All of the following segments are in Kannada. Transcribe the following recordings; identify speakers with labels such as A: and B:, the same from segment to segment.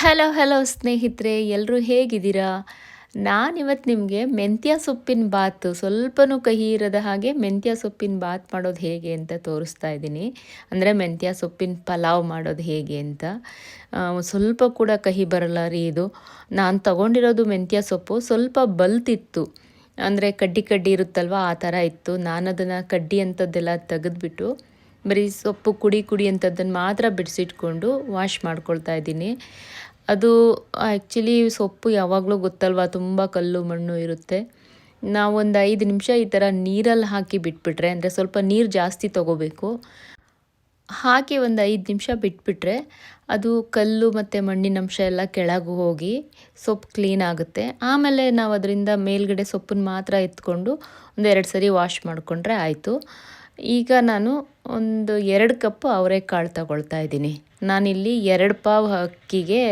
A: ಹಲೋ ಹಲೋ ಸ್ನೇಹಿತರೆ ಎಲ್ಲರೂ ಹೇಗಿದ್ದೀರಾ? ನಾನಿವತ್ತು ನಿಮಗೆ ಮೆಂತ್ಯ ಸೊಪ್ಪಿನ ಬಾತ್, ಸ್ವಲ್ಪನೂ ಕಹಿ ಇರದ ಹಾಗೆ ಮೆಂತ್ಯ ಸೊಪ್ಪಿನ ಬಾತ್ ಮಾಡೋದು ಹೇಗೆ ಅಂತ ತೋರಿಸ್ತಾ ಇದ್ದೀನಿ. ಅಂದರೆ ಮೆಂತ್ಯ ಸೊಪ್ಪಿನ ಪಲಾವ್ ಮಾಡೋದು ಹೇಗೆ ಅಂತ. ಸ್ವಲ್ಪ ಕೂಡ ಕಹಿ ಬರಲ್ಲ ರೀ ಇದು. ನಾನು ತಗೊಂಡಿರೋದು ಮೆಂತ್ಯ ಸೊಪ್ಪು ಸ್ವಲ್ಪ ಬಲ್ತಿತ್ತು. ಅಂದರೆ ಕಡ್ಡಿ ಕಡ್ಡಿ ಇರುತ್ತಲ್ವ, ಆ ಥರ ಇತ್ತು. ನಾನು ಅದನ್ನು ಕಡ್ಡಿ ಅಂಥದ್ದೆಲ್ಲ ತೆಗೆದ್ಬಿಟ್ಟು ಬರೀ ಸೊಪ್ಪು ಕುಡಿ ಕುಡಿ ಅಂಥದ್ದನ್ನು ಮಾತ್ರ ಬಿಡಿಸಿಟ್ಕೊಂಡು ವಾಶ್ ಮಾಡ್ಕೊಳ್ತಾ ಇದ್ದೀನಿ. ಅದು ಆ್ಯಕ್ಚುಲಿ ಸೊಪ್ಪು ಯಾವಾಗಲೂ ಗೊತ್ತಲ್ವ, ತುಂಬ ಕಲ್ಲು ಮಣ್ಣು ಇರುತ್ತೆ. ನಾವೊಂದು ಐದು ನಿಮಿಷ ಈ ಥರ ನೀರಲ್ಲಿ ಹಾಕಿ ಬಿಟ್ಬಿಟ್ರೆ, ಅಂದರೆ ಸ್ವಲ್ಪ ನೀರು ಜಾಸ್ತಿ ತಗೋಬೇಕು. ಹಾಕಿ ಒಂದು ಐದು ನಿಮಿಷ ಬಿಟ್ಬಿಟ್ರೆ ಅದು ಕಲ್ಲು ಮತ್ತು ಮಣ್ಣಿನಂಶ ಎಲ್ಲ ಕೆಳಗೆ ಹೋಗಿ ಸೊಪ್ಪು ಕ್ಲೀನ್ ಆಗುತ್ತೆ. ಆಮೇಲೆ ನಾವು ಅದರಿಂದ ಮೇಲ್ಗಡೆ ಸೊಪ್ಪನ್ನು ಮಾತ್ರ ಎತ್ಕೊಂಡು ಒಂದು ಎರಡು ಸರಿ ವಾಶ್ ಮಾಡಿಕೊಂಡ್ರೆ ಆಯಿತು. ಈಗ ನಾನು ಒಂದು ಎರಡು ಕಪ್ ಅವರೆಕಾಳು ತಗೊಳ್ತಾ ಇದ್ದೀನಿ. ನಾನಿಲ್ಲಿ ಎರಡು ಪಾವ್ ಅಕ್ಕಿಗೆ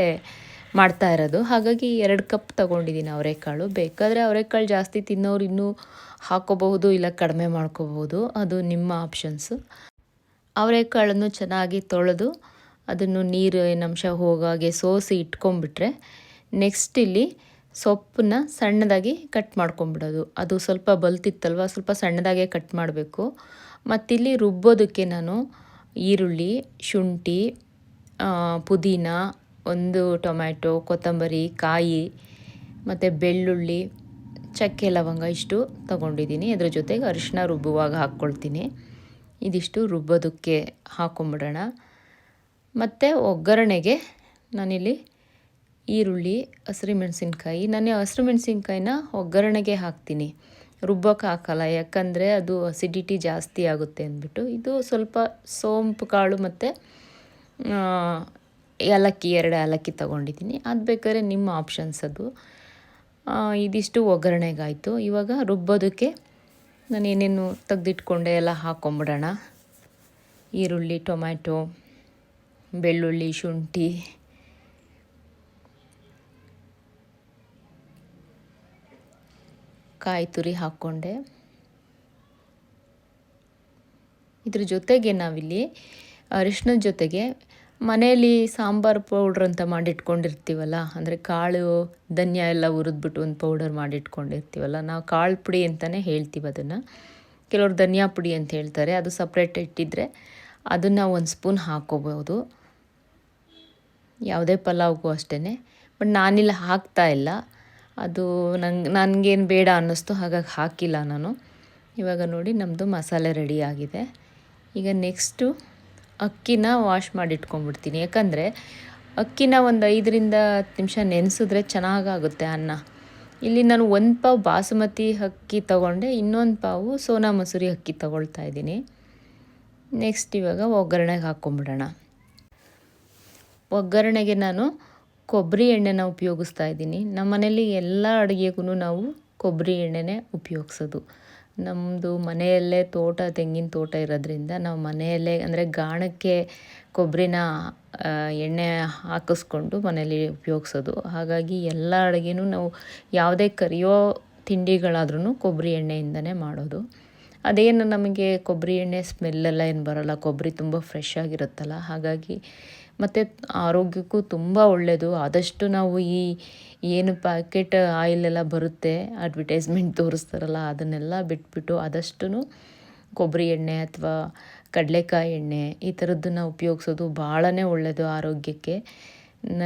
A: ಮಾಡ್ತಾ ಇರೋದು. ಹಾಗಾಗಿ ಎರಡು ಕಪ್ ತಗೊಂಡಿದ್ದೀನಿ ಅವರೆಕಾಳು ಬೇಕಾದರೆ ಅವರೆಕಾಳು ಜಾಸ್ತಿ ತಿನ್ನೋರು ಇನ್ನೂ ಹಾಕೋಬಹುದು ಇಲ್ಲ ಕಡಿಮೆ ಮಾಡ್ಕೋಬಹುದು. ಅದು ನಿಮ್ಮ ಆಪ್ಷನ್ಸು. ಅವರೆಕಾಳನ್ನು ಚೆನ್ನಾಗಿ ತೊಳೆದು ಅದನ್ನು ನೀರು, ಏನಂಶ ಹೋಗಾಗೆ ಸೋಸಿ ಇಟ್ಕೊಂಡ್ಬಿಟ್ರೆ ನೆಕ್ಸ್ಟ್ ಇಲ್ಲಿ ಸೊಪ್ಪನ್ನ ಸಣ್ಣದಾಗಿ ಕಟ್ ಮಾಡ್ಕೊಂಬಿಡೋದು. ಅದು ಸ್ವಲ್ಪ ಬಲ್ತಿತ್ತಲ್ವ? ಸ್ವಲ್ಪ ಸಣ್ಣದಾಗೆ ಕಟ್ ಮಾಡಬೇಕು. ಮತ್ತಿಲ್ಲಿ ರುಬ್ಬೋದಕ್ಕೆ ನಾನು ಈರುಳ್ಳಿ, ಶುಂಠಿ ಪುದೀನ, ಒಂದು ಟೊಮ್ಯಾಟೊ, ಕೊತ್ತಂಬರಿ, ಕಾಯಿ, ಮತ್ತು ಬೆಳ್ಳುಳ್ಳಿ, ಚಕ್ಕೆ ಲವಂಗ ಇಷ್ಟು ತಗೊಂಡಿದ್ದೀನಿ. ಅದ್ರ ಜೊತೆಗೆ ಅರಿಶಿನ ರುಬ್ಬುವಾಗ ಹಾಕ್ಕೊಳ್ತೀನಿ. ಇದಿಷ್ಟು ರುಬ್ಬೋದಕ್ಕೆ ಹಾಕೊಂಬಿಡೋಣ ಮತ್ತು ಒಗ್ಗರಣೆಗೆ ನಾನಿಲ್ಲಿ ಈರುಳ್ಳಿ, ಹಸಿರು ಮೆಣಸಿನ್ಕಾಯಿ. ನಾನು ಹಸಿರು ಮೆಣಸಿನ್ಕಾಯಿನ ಒಗ್ಗರಣೆಗೆ ಹಾಕ್ತೀನಿ. ರುಬ್ಬೋಕೆ ಹಾಕಲ್ಲ, ಯಾಕಂದರೆ ಅದು ಅಸಿಡಿಟಿ ಜಾಸ್ತಿ ಆಗುತ್ತೆ ಅಂದ್ಬಿಟ್ಟು. ಇದು ಸ್ವಲ್ಪ ಸೋಂಪು ಕಾಳು ಮತ್ತು ಏಲಕ್ಕಿ, ಎರಡು ಏಲಕ್ಕಿ ತೊಗೊಂಡಿದ್ದೀನಿ. ಅದು ಬೇಕಾದ್ರೆ ನಿಮ್ಮ ಆಪ್ಷನ್ಸ್ ಅದು. ಇದಿಷ್ಟು ಒಗ್ಗರಣೆಗಾಯಿತು. ಇವಾಗ ರುಬ್ಬೋದಕ್ಕೆ ನಾನು ಏನೇನು ತೆಗೆದಿಟ್ಕೊಂಡೆ ಎಲ್ಲ ಹಾಕೊಂಬಿಡೋಣ. ಈರುಳ್ಳಿ, ಟೊಮ್ಯಾಟೊ, ಬೆಳ್ಳುಳ್ಳಿ, ಶುಂಠಿ. ಕಾಯಿ ತುರಿ ಹಾಕ್ಕೊಂಡೆ. ಇದ್ರ ಜೊತೆಗೆ ನಾವಿಲ್ಲಿ ಅರಿಶಿನದ ಜೊತೆಗೆ ಮನೆಯಲ್ಲಿ ಸಾಂಬಾರು ಪೌಡ್ರ್ ಅಂತ ಮಾಡಿಟ್ಕೊಂಡಿರ್ತೀವಲ್ಲ, ಅಂದರೆ ಕಾಳು, ಧನ್ಯ ಎಲ್ಲ ಹುರಿದ್ಬಿಟ್ಟು ಒಂದು ಪೌಡರ್ ಮಾಡಿಟ್ಕೊಂಡಿರ್ತೀವಲ್ಲ, ನಾವು ಕಾಳು ಪುಡಿ ಅಂತಲೇ ಹೇಳ್ತೀವಿ ಅದನ್ನು. ಕೆಲವರು ಧನಿಯಾ ಪುಡಿ ಅಂತ ಹೇಳ್ತಾರೆ, ಅದು ಸಪ್ರೇಟ್ ಇಟ್ಟಿದ್ರೆ ಅದನ್ನು ಒಂದು ಸ್ಪೂನ್ ಹಾಕ್ಕೋಬೋದು ಯಾವುದೇ ಪಲಾವ್ಗೂ ಅಷ್ಟೇ ಬಟ್ ನಾನಿಲ್ಲಿ ಹಾಕ್ತಾ ಇಲ್ಲ. ಅದು ನಂಗೆ, ನನಗೇನು ಬೇಡ ಅನ್ನಿಸ್ತು, ಹಾಗಾಗಿ ಹಾಕಿಲ್ಲ ನಾನು. ಇವಾಗ ನೋಡಿ ನಮ್ಮದು ಮಸಾಲೆ ರೆಡಿ ಆಗಿದೆ. ಈಗ ನೆಕ್ಸ್ಟು ಅಕ್ಕಿನ ವಾಶ್ ಮಾಡಿ ಇಟ್ಕೊಂಡ್ಬಿಡ್ತೀನಿ. ಯಾಕಂದರೆ ಅಕ್ಕಿನ ಒಂದು ಐದರಿಂದ ಹತ್ತು ನಿಮಿಷ ನೆನೆಸಿದ್ರೆ ಚೆನ್ನಾಗಾಗುತ್ತೆ ಅನ್ನ. ಇಲ್ಲಿ ನಾನು ಒಂದು ಪಾವು ಬಾಸುಮತಿ ಅಕ್ಕಿ ತಗೊಂಡೆ, ಇನ್ನೊಂದು ಪಾವು ಸೋನಾ ಮಸೂರಿ ಅಕ್ಕಿ ತಗೊಳ್ತಾ ಇದ್ದೀನಿ. ನೆಕ್ಸ್ಟ್ ಇವಾಗ ಒಗ್ಗರಣೆಗೆ ಹಾಕ್ಕೊಂಬಿಡೋಣ ಒಗ್ಗರಣೆಗೆ ನಾನು ಕೊಬ್ಬರಿ ಎಣ್ಣೆನ ಉಪಯೋಗಿಸ್ತಾ ಇದ್ದೀನಿ. ನಮ್ಮ ಮನೇಲಿ ಎಲ್ಲ ಅಡುಗೆಗೂ ನಾವು ಕೊಬ್ಬರಿ ಎಣ್ಣೆನೇ ಉಪಯೋಗಿಸೋದು. ನಮ್ಮದು ಮನೆಯಲ್ಲೇ ತೋಟ, ತೆಂಗಿನ ತೋಟ ಇರೋದ್ರಿಂದ ನಾವು ಮನೆಯಲ್ಲೇ ಅಂದರೆ ಗಾಣಕ್ಕೆ ಕೊಬ್ಬರಿನ ಎಣ್ಣೆ ಹಾಕಿಸ್ಕೊಂಡು ಮನೆಯಲ್ಲಿ ಉಪಯೋಗಿಸೋದು. ಹಾಗಾಗಿ ಎಲ್ಲ ಅಡುಗೆನೂ ನಾವು ಯಾವುದೇ ಕರಿಯೋ ತಿಂಡಿಗಳಾದ್ರೂ ಕೊಬ್ಬರಿ ಎಣ್ಣೆಯಿಂದನೇ ಮಾಡೋದು. ಅದೇನು ನಮಗೆ ಕೊಬ್ಬರಿ ಎಣ್ಣೆ ಸ್ಮೆಲ್ಲೆಲ್ಲ ಏನು ಬರೋಲ್ಲ, ಕೊಬ್ಬರಿ ತುಂಬ ಫ್ರೆಶ್ ಆಗಿರುತ್ತಲ್ಲ, ಹಾಗಾಗಿ ಮತ್ತು ಆರೋಗ್ಯಕ್ಕೂ ತುಂಬ ಒಳ್ಳೆಯದು ಆದಷ್ಟು ನಾವು ಈ, ಏನು ಪ್ಯಾಕೆಟ್ ಆಯಿಲೆಲ್ಲ ಬರುತ್ತೆ ಅಡ್ವರ್ಟೈಸ್ಮೆಂಟ್ ತೋರಿಸ್ತಾರಲ್ಲ, ಅದನ್ನೆಲ್ಲ ಬಿಟ್ಬಿಟ್ಟು ಆದಷ್ಟು ಕೊಬ್ಬರಿ ಎಣ್ಣೆ ಅಥವಾ ಕಡಲೆಕಾಯಿ ಎಣ್ಣೆ ಈ ಥರದ್ದನ್ನು ಉಪಯೋಗಿಸೋದು ಭಾಳನೇ ಒಳ್ಳೆಯದು ಆರೋಗ್ಯಕ್ಕೆ. ನ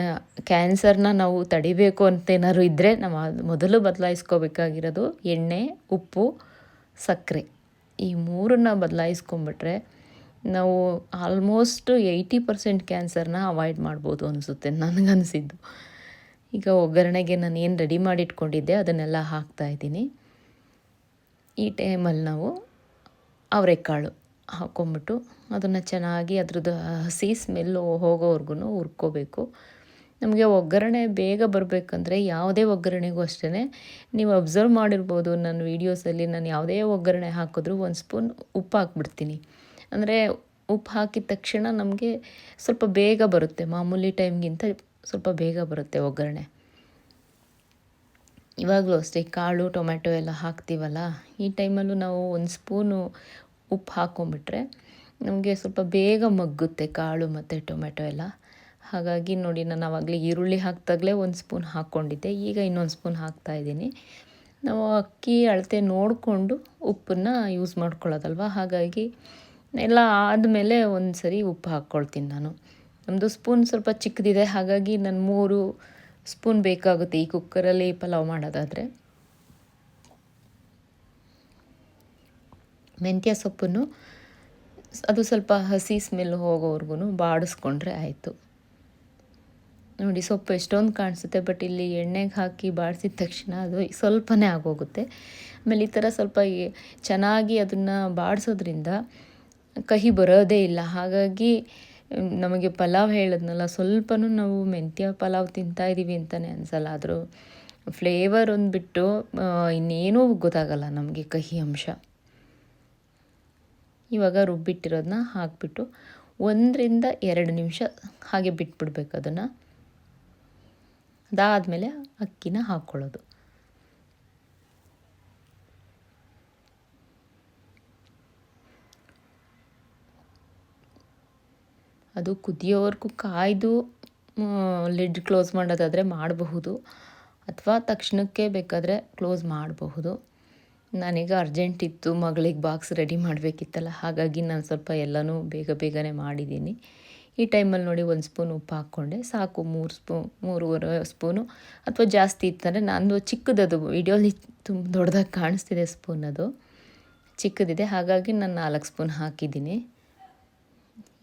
A: ಕ್ಯಾನ್ಸರ್ನ ನಾವು ತಡಿಬೇಕು ಅಂತ ಏನಾದ್ರು ಇದ್ದರೆ ನಾವು ಮೊದಲು ಬದಲಾಯಿಸ್ಕೋಬೇಕಾಗಿರೋದು ಎಣ್ಣೆ, ಉಪ್ಪು, ಸಕ್ಕರೆ ಈ ಮೂರನ್ನ ಬದಲಾಯಿಸ್ಕೊಂಬಿಟ್ರೆ ನಾವು ಆಲ್ಮೋಸ್ಟ್ ಏಯ್ಟಿ ಪರ್ಸೆಂಟ್ ಕ್ಯಾನ್ಸರ್ನ ಅವಾಯ್ಡ್ ಮಾಡ್ಬೋದು ಅನಿಸುತ್ತೆ ನನಗನ್ಸಿದ್ದು. ಈಗ ಒಗ್ಗರಣೆಗೆ ನಾನು ಏನು ರೆಡಿ ಮಾಡಿ ಇಟ್ಕೊಂಡಿದ್ದೆ ಅದನ್ನೆಲ್ಲ ಹಾಕ್ತಾ ಇದ್ದೀನಿ. ಈ ಟೈಮಲ್ಲಿ ನಾವು ಅವರೆಕಾಳು ಹಾಕ್ಕೊಂಬಿಟ್ಟು ಅದನ್ನು ಚೆನ್ನಾಗಿ ಅದ್ರದ್ದು ಹಸಿ ಸ್ಮೆಲ್ ಹೋಗೋವರೆಗೂ ಹುರ್ಕೋಬೇಕು. ನಮಗೆ ಒಗ್ಗರಣೆ ಬೇಗ ಬರಬೇಕಂದ್ರೆ ಯಾವುದೇ ಒಗ್ಗರಣೆಗೂ ಅಷ್ಟೇ ನೀವು ಅಬ್ಸರ್ವ್ ಮಾಡಿರ್ಬೋದು ನನ್ನ ವೀಡಿಯೋಸಲ್ಲಿ ನಾನು ಯಾವುದೇ ಒಗ್ಗರಣೆ ಹಾಕಿದ್ರು ಒಂದು ಸ್ಪೂನ್ ಉಪ್ಪು ಹಾಕ್ಬಿಡ್ತೀನಿ ಅಂದರೆ ಉಪ್ಪು ಹಾಕಿದ ತಕ್ಷಣ ನಮಗೆ ಸ್ವಲ್ಪ ಬೇಗ ಬರುತ್ತೆ. ಮಾಮೂಲಿ ಟೈಮ್ಗಿಂತ ಸ್ವಲ್ಪ ಬೇಗ ಬರುತ್ತೆ ಒಗ್ಗರಣೆ. ಇವಾಗಲೂ ಅಷ್ಟೇ, ಕಾಳು ಟೊಮೆಟೊ ಎಲ್ಲ ಹಾಕ್ತೀವಲ್ಲ, ಈ ಟೈಮಲ್ಲೂ ನಾವು ಒಂದು ಸ್ಪೂನು ಉಪ್ಪು ಹಾಕ್ಕೊಂಬಿಟ್ರೆ ನಮಗೆ ಸ್ವಲ್ಪ ಬೇಗ ಮಗ್ಗುತ್ತೆ ಕಾಳು ಮತ್ತು ಟೊಮೆಟೊ ಎಲ್ಲ. ಹಾಗಾಗಿ ನೋಡಿ, ನಾನು ಆವಾಗಲೇ ಈರುಳ್ಳಿ ಹಾಕ್ದಾಗಲೇ ಒಂದು ಸ್ಪೂನ್ ಹಾಕ್ಕೊಂಡಿದ್ದೆ ಈಗ ಇನ್ನೊಂದು ಸ್ಪೂನ್ ಹಾಕ್ತಾಯಿದ್ದೀನಿ ನಾವು ಅಕ್ಕಿ, ಅಳತೆ ನೋಡಿಕೊಂಡು ಉಪ್ಪನ್ನು ಯೂಸ್ ಮಾಡ್ಕೊಳ್ಳೋದಲ್ವ? ಹಾಗಾಗಿ ಎಲ್ಲ ಆದಮೇಲೆ ಒಂದು ಸರಿ ಉಪ್ಪು ಹಾಕ್ಕೊಳ್ತೀನಿ ನಾನು. ನಮ್ಮದು ಸ್ಪೂನ್ ಸ್ವಲ್ಪ ಚಿಕ್ಕದಿದೆ, ಹಾಗಾಗಿ ನಾನು ಮೂರು ಸ್ಪೂನ್ ಬೇಕಾಗುತ್ತೆ ಈ ಕುಕ್ಕರಲ್ಲಿ ಪಲಾವ್ ಮಾಡೋದಾದರೆ. ಮೆಂತ್ಯ ಸೊಪ್ಪನ್ನು ಅದು ಸ್ವಲ್ಪ ಹಸಿ ಸ್ಮೆಲ್ ಹೋಗೋವರೆಗೂ ಬಾಡಿಸ್ಕೊಂಡ್ರೆ ಆಯಿತು. ನೋಡಿ ಸೊಪ್ಪು ಎಷ್ಟೊಂದು ಕಾಣಿಸುತ್ತೆ, ಬಟ್ ಇಲ್ಲಿ ಎಣ್ಣೆಗೆ ಹಾಕಿ ಬಾಡಿಸಿದ ತಕ್ಷಣ ಅದು ಸ್ವಲ್ಪನೇ ಆಗೋಗುತ್ತೆ. ಆಮೇಲೆ ಈ ಥರ ಸ್ವಲ್ಪ ಚೆನ್ನಾಗಿ ಅದನ್ನು ಬಾಡಿಸೋದ್ರಿಂದ ಕಹಿ ಬರೋದೇ ಇಲ್ಲ. ಹಾಗಾಗಿ ನಮಗೆ ಪಲಾವ್ ಹೇಳಿದ್ನಲ್ಲ, ಸ್ವಲ್ಪನೂ ನಾವು ಮೆಂತ್ಯ ಪಲಾವ್ ತಿಂತಾಯಿದ್ದೀವಿ ಅಂತಲೇ ಅನಿಸಲ್ಲ ಆದರೂ ಫ್ಲೇವರ್ ಒಂದು ಬಿಟ್ಟು ಇನ್ನೇನೂ ಗೊತ್ತಾಗಲ್ಲ ನಮಗೆ ಕಹಿ ಅಂಶ. ಇವಾಗ ರುಬ್ಬಿಟ್ಟಿರೋದನ್ನ ಹಾಕಿಬಿಟ್ಟು ಒಂದರಿಂದ ಎರಡು ನಿಮಿಷ ಹಾಗೆ ಬಿಟ್ಬಿಡ್ಬೇಕು ಅದನ್ನು. ಅದಾದಮೇಲೆ ಅಕ್ಕಿನ ಹಾಕ್ಕೊಳ್ಳೋದು. ಅದು ಕುದಿಯೋವರೆಗೂ ಕಾಯ್ದು ಲಿಡ್ ಕ್ಲೋಸ್ ಮಾಡೋದಾದರೆ ಮಾಡಬಹುದು. ಅಥವಾ ತಕ್ಷಣಕ್ಕೆ ಬೇಕಾದರೆ ಕ್ಲೋಸ್ ಮಾಡಬಹುದು. ನಾನೀಗ ಅರ್ಜೆಂಟ್ ಇತ್ತು, ಮಗಳಿಗೆ ಬಾಕ್ಸ್ ರೆಡಿ ಮಾಡಬೇಕಿತ್ತಲ್ಲ, ಹಾಗಾಗಿ ನಾನು ಸ್ವಲ್ಪ ಎಲ್ಲನೂ ಬೇಗ ಬೇಗನೆ ಮಾಡಿದ್ದೀನಿ. ಈ ಟೈಮಲ್ಲಿ ನೋಡಿ ಒಂದು ಸ್ಪೂನ್ ಉಪ್ಪು ಹಾಕ್ಕೊಂಡೆ, ಸಾಕು ಮೂರು ಸ್ಪೂನ್ ಮೂರುವರೆ ಸ್ಪೂನು. ಅಥವಾ ಜಾಸ್ತಿ ಇತ್ತಂದರೆ ನಾನು ಚಿಕ್ಕದದು, ವಿಡಿಯೋಲಿ ತುಂಬ ದೊಡ್ಡದಾಗಿ ಕಾಣಿಸ್ತಿದೆ ಸ್ಪೂನ್ ಅದು. ಚಿಕ್ಕದಿದೆ, ಹಾಗಾಗಿ ನಾನು ನಾಲ್ಕು ಸ್ಪೂನ್ ಹಾಕಿದ್ದೀನಿ.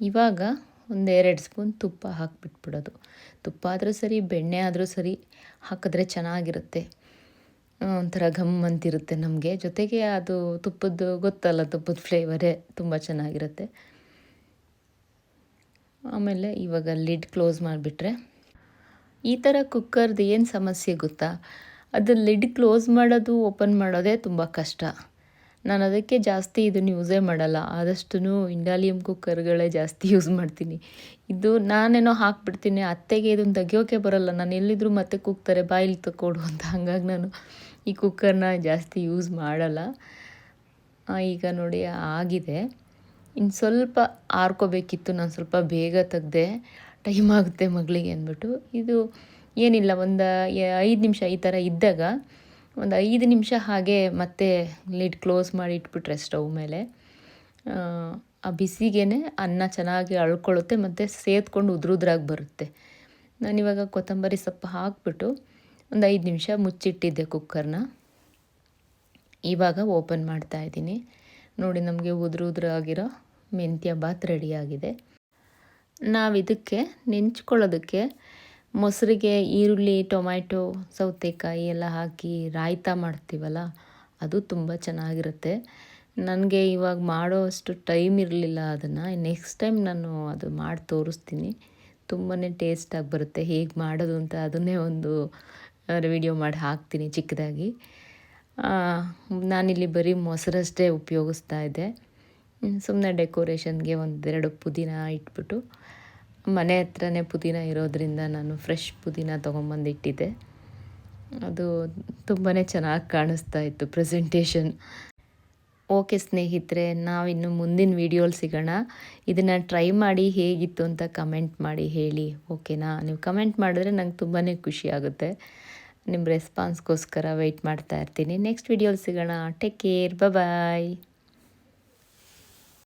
A: ಇವಾಗ ಒಂದೆರಡು ಸ್ಪೂನ್ ತುಪ್ಪ ಹಾಕಿಬಿಟ್ಬಿಡೋದು. ತುಪ್ಪ ಆದರೂ ಸರಿ, ಬೆಣ್ಣೆ ಆದರೂ ಸರಿ ಹಾಕಿದ್ರೆ ಚೆನ್ನಾಗಿರುತ್ತೆ. ಒಂಥರ ಘಮ್ ಅಂತಿರುತ್ತೆ ನಮಗೆ. ಜೊತೆಗೆ ಅದು ತುಪ್ಪದ್ದು ಗೊತ್ತಲ್ಲ, ತುಪ್ಪದ ಫ್ಲೇವರೇ ತುಂಬ ಚೆನ್ನಾಗಿರುತ್ತೆ. ಆಮೇಲೆ ಇವಾಗ ಲಿಡ್ ಕ್ಲೋಸ್ ಮಾಡಿಬಿಟ್ರೆ. ಈ ಥರ ಕುಕ್ಕರ್ದು ಏನು ಸಮಸ್ಯೆ ಗೊತ್ತಾ? ಅದು ಲಿಡ್ ಕ್ಲೋಸ್ ಮಾಡೋದು ಓಪನ್ ಮಾಡೋದೇ ತುಂಬ ಕಷ್ಟ. ನಾನು ಅದಕ್ಕೆ ಜಾಸ್ತಿ ಇದನ್ನು ಯೂಸೇ ಮಾಡಲ್ಲ. ಆದಷ್ಟು ಇಂಡಾಲಿಯಮ್ ಕುಕ್ಕರ್ಗಳೇ ಜಾಸ್ತಿ ಯೂಸ್ ಮಾಡ್ತೀನಿ. ಇದು ನಾನೇನೋ ಹಾಕ್ಬಿಡ್ತೀನಿ. ಅತ್ತೆಗೆ ಇದನ್ನು ತೆಗಿಯೋಕೆ ಬರೋಲ್ಲ. ನಾನು ಎಲ್ಲಿದ್ರು ಮತ್ತೆ ಕೂಗ್ತಾರೆ ಬಾಯಿಲಿ ತಕೊಡು ಅಂತ. ಹಂಗಾಗಿ ನಾನು ಈ ಕುಕ್ಕರ್ನ ಜಾಸ್ತಿ ಯೂಸ್ ಮಾಡಲ್ಲ. ಈಗ ನೋಡಿ, ಆಗಿದೆ. ಇನ್ನು ಸ್ವಲ್ಪ ಆರ್ಕೋಬೇಕಿತ್ತು. ನಾನು ಸ್ವಲ್ಪ ಬೇಗ ತೆಗ್ದೆ. ಟೈಮ್ ಆಗುತ್ತೆ ಮಗಳಿಗೆ ಅಂದ್ಬಿಟ್ಟು. ಇದು ಏನಿಲ್ಲ, ಒಂದು ಐದು ನಿಮಿಷ ಈ ಥರ ಇದ್ದಾಗ ಒಂದು ಐದು ನಿಮಿಷ ಹಾಗೆ ಮತ್ತೆ ಲಿಡ್ ಕ್ಲೋಸ್ ಮಾಡಿ ಇಟ್ಬಿಟ್ರೆ ಸ್ಟವ್ ಮೇಲೆ. ಆ ಬಿಸಿಗೇ ಅನ್ನ ಚೆನ್ನಾಗಿ ಅಳ್ಕೊಳ್ಳುತ್ತೆ ಮತ್ತು ಸೇದ್ಕೊಂಡು ಉದ್ರುದ್ರಾಗಿ ಬರುತ್ತೆ. ನಾನಿವಾಗ ಕೊತ್ತಂಬರಿ ಸೊಪ್ಪು ಹಾಕ್ಬಿಟ್ಟು ಒಂದು ಐದು ನಿಮಿಷ ಮುಚ್ಚಿಟ್ಟಿದ್ದೆ ಕುಕ್ಕರ್ನ. ಇವಾಗ ಓಪನ್ ಮಾಡ್ತಾ ಇದ್ದೀನಿ. ನೋಡಿ ನಮಗೆ ಉದುರು ಉದುರಾಗಿರೋ ಮೆಂತ್ಯ ಬಾತ್ ರೆಡಿಯಾಗಿದೆ ನಾವಿದಕ್ಕೆ ನೆಂಚ್ಕೊಳ್ಳೋದಕ್ಕೆ ಮೊಸರಿಗೆ ಈರುಳ್ಳಿ, ಟೊಮ್ಯಾಟೊ, ಸೌತೆಕಾಯಿ ಎಲ್ಲ ಹಾಕಿ ರಾಯ್ತ ಮಾಡ್ತೀವಲ್ಲ, ಅದು ತುಂಬ ಚೆನ್ನಾಗಿರುತ್ತೆ. ನನಗೆ ಇವಾಗ ಮಾಡೋ ಅಷ್ಟು ಟೈಮ್ ಇರಲಿಲ್ಲ ಅದನ್ನು. ನೆಕ್ಸ್ಟ್ ಟೈಮ್ ನಾನು ಅದು ಮಾಡಿ ತೋರಿಸ್ತೀನಿ. ತುಂಬಾ ಟೇಸ್ಟಾಗಿ ಬರುತ್ತೆ. ಹೇಗೆ ಮಾಡೋದು ಅಂತ ಅದನ್ನೇ ಒಂದು ವಿಡಿಯೋ ಮಾಡಿ ಹಾಕ್ತೀನಿ ಚಿಕ್ಕದಾಗಿ. ನಾನಿಲ್ಲಿ ಬರೀ ಮೊಸರಷ್ಟೇ ಉಪಯೋಗಿಸ್ತಾ ಇದ್ದೆ. ಸುಮ್ಮನೆ ಡೆಕೋರೇಷನ್ಗೆ ಒಂದೆರಡು ಪುದೀನ ಇಟ್ಬಿಟ್ಟು ಮನೆ ಹತ್ರನೇ ಪುದೀನ ಇರೋದರಿಂದ ನಾನು ಫ್ರೆಶ್ ಪುದೀನ ತೊಗೊಂಬಂದಿಟ್ಟಿದ್ದೆ. ಅದು ತುಂಬಾ ಚೆನ್ನಾಗಿ ಕಾಣಿಸ್ತಾ ಇತ್ತು ಪ್ರೆಸೆಂಟೇಷನ್ ಓಕೆ ಸ್ನೇಹಿತರೆ, ನಾವಿನ್ನು ಮುಂದಿನ ವೀಡಿಯೋಲಿ ಸಿಗೋಣ. ಇದನ್ನು ಟ್ರೈ ಮಾಡಿ ಹೇಗಿತ್ತು ಅಂತ ಕಮೆಂಟ್ ಮಾಡಿ ಹೇಳಿ ಓಕೆನಾ ನೀವು ಕಮೆಂಟ್ ಮಾಡಿದ್ರೆ ನಂಗೆ ತುಂಬಾ ಖುಷಿ ಆಗುತ್ತೆ. ನಿಮ್ಮ ರೆಸ್ಪಾನ್ಸ್ಗೋಸ್ಕರ ವೆಯ್ಟ್ ಮಾಡ್ತಾ ಇರ್ತೀನಿ. ನೆಕ್ಸ್ಟ್ ವೀಡಿಯೋಲಿ ಸಿಗೋಣ. Take care bye